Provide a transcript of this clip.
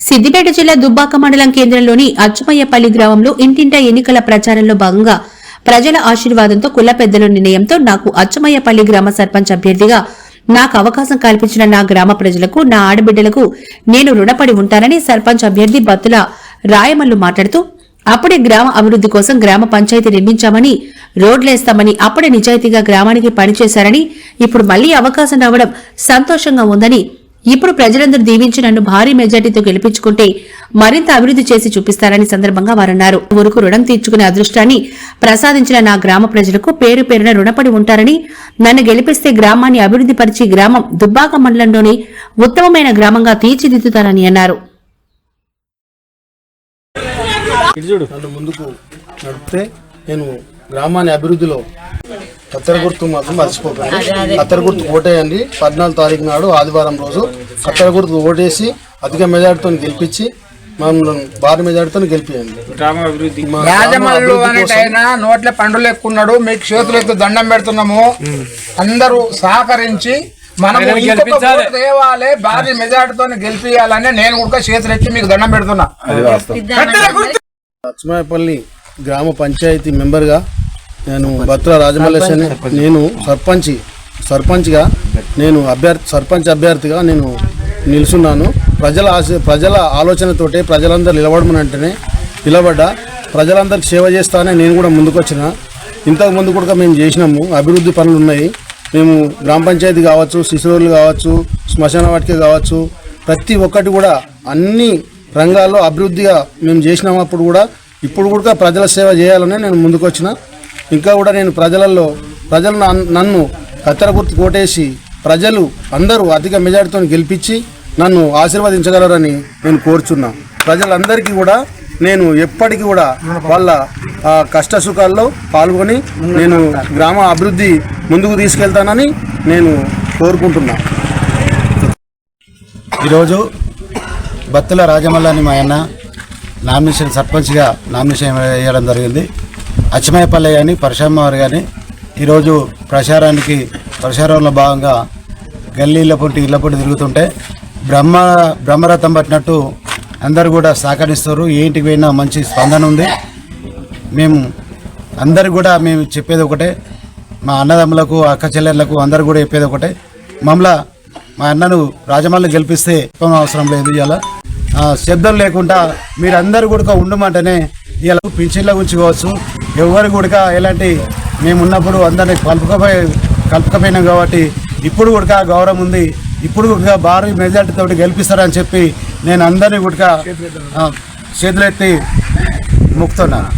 సిద్దిపేట జిల్లా దుబ్బాక మండలం కేంద్రంలోని అచ్చుమయ్యపల్లి గ్రామంలో ఇంటింటా ఎన్నికల ప్రచారంలో భాగంగా ప్రజల ఆశీర్వాదంతో కుల పెద్దల నిర్ణయంతో నాకు అచ్చుమయ్యపల్లి గ్రామ సర్పంచ్ అభ్యర్థిగా నాకు అవకాశం కల్పించిన నా గ్రామ ప్రజలకు నా ఆడబిడ్డలకు నేను రుణపడి ఉంటానని సర్పంచ్ అభ్యర్థి బత్తుల రాయమల్లు మాట్లాడుతూ అప్పుడే గ్రామ అభివృద్ధి కోసం గ్రామ పంచాయతీ నిర్మించామని రోడ్లేస్తామని అప్పుడే నిజాయితీగా గ్రామానికి పనిచేశారని ఇప్పుడు మళ్ళీ అవకాశం రావడం సంతోషంగా ఉందని ఇప్పుడు ప్రజలందరూ దీవించి నన్ను భారీ మెజార్టీతో గెలిపించుకుంటే మరింత అభివృద్ధి చేసి చూపిస్తారని సందర్భంగా వారన్నారు. ఊరుకు రుణం తీర్చుకునే అదృష్టాన్ని ప్రసాదించిన నా గ్రామ ప్రజలకు పేరు పేరున రుణపడి ఉంటారని నన్ను గెలిపిస్తే గ్రామాన్ని అభివృద్ధి పరిచి గ్రామం దుబ్బాక మండలంలోని ఉత్తమమైన గ్రామంగా తీర్చిదిద్దుతారని అన్నారు. ముందుకు నడిపితే నేను గ్రామాన్ని అభివృద్ధిలో కత్తెర గుర్తు మాత్రం మర్చిపోకండి. కత్తెర గుర్తు ఓటేయండి. పద్నాలుగు తారీఖు నాడు ఆదివారం రోజు కత్తెర గుర్తు ఓటేసి అధిక మెజార్టీతో గెలిపించి మమ్మల్ని భారీ మెజార్టీతో గెలిపియండి. రాజమల్లు అనేటైనా నోట్ల పండులు ఎక్కున్నాడు. మీకు చేతులు ఎత్తు దండం పెడుతున్నాము. అందరూ సహకరించి మనం తేవాలి. భారీ మెజార్టీతో గెలిపియాలని నేను కూడా చేతులు ఎత్తి మీకు దండం పెడుతున్నా. లక్ష్మాయపల్లి గ్రామ పంచాయతీ మెంబర్గా నేను భద్ర రాజమల్లేశని నేను సర్పంచ్ సర్పంచ్గా నేను అభ్యర్థి సర్పంచ్ అభ్యర్థిగా నేను నిలుచున్నాను ప్రజల ఆశ ప్రజల ఆలోచనతోటే ప్రజలందరూ నిలబడమని అంటేనే నిలబడ్డా. ప్రజలందరికీ సేవ చేస్తానే నేను కూడా ముందుకు వచ్చిన ఇంతకు ముందు కూడా మేము చేసినాము. అభివృద్ధి పనులు ఉన్నాయి. మేము గ్రామ పంచాయతీ కావచ్చు శిశువులు కావచ్చు శ్మశాన వాటిక కావచ్చు ప్రతి ఒక్కటి కూడా అన్ని రంగాల్లో అభివృద్ధిగా మేము చేసినప్పుడు కూడా. ఇప్పుడు కూడా ప్రజల సేవ చేయాలని నేను ముందుకు వచ్చిన ఇంకా కూడా నేను ప్రజలలో ప్రజలు నన్ను- కత్తెర గుర్తు కోటేసి ప్రజలు అందరూ అధిక మెజార్టీతో గెలిపించి నన్ను ఆశీర్వదించగలరని నేను కోరుచున్నా. ప్రజలందరికీ కూడా నేను ఎప్పటికీ కూడా వాళ్ళ కష్ట సుఖాల్లో పాల్గొని నేను గ్రామ అభివృద్ధి ముందుకు తీసుకెళ్తానని నేను కోరుకుంటున్నా. ఈరోజు బత్తుల రాజమల్లాని మా అన్న నామినేషన్ సర్పంచ్గా నామినేషన్ వేయడం జరిగింది. అచ్చమయ్యపల్లి కానీ పరశురామవారు కానీ ఈరోజు ప్రచారానికి ప్రచారంలో భాగంగా గల్లీ ఇళ్ళ పొంటి ఇళ్ళ పొంటి తిరుగుతుంటే బ్రహ్మ బ్రహ్మరథం పట్టినట్టు అందరు కూడా సహకరిస్తారు. ఏ ఇంటికి పోయినా మంచి స్పందన ఉంది. మేము అందరు కూడా మేము చెప్పేది ఒకటే. మా అన్నదమ్ములకు అక్క చెల్లెళ్ళకు అందరు కూడా చెప్పేది ఒకటే. మమ్మల్ని మా అన్నను రాజమల్లి గెలిపిస్తే అవసరం లేదు ఇవాళ శబ్దం లేకుండా మీరందరూ కూడా ఉండమంటేనే ఇలా పింఛన్ల ఉంచుకోవచ్చు ఎవరు కూడా ఎలాంటి మేము ఉన్నప్పుడు అందరినీ కలుపుకపోయి కలుపుకపోయినాం కాబట్టి ఇప్పుడు కూడా గౌరవం ఉంది. ఇప్పుడు కూడా భారీ మెజార్టీతో గెలిపిస్తారని చెప్పి నేను అందరినీ కూడా చేతులెత్తి ముక్తున్నాను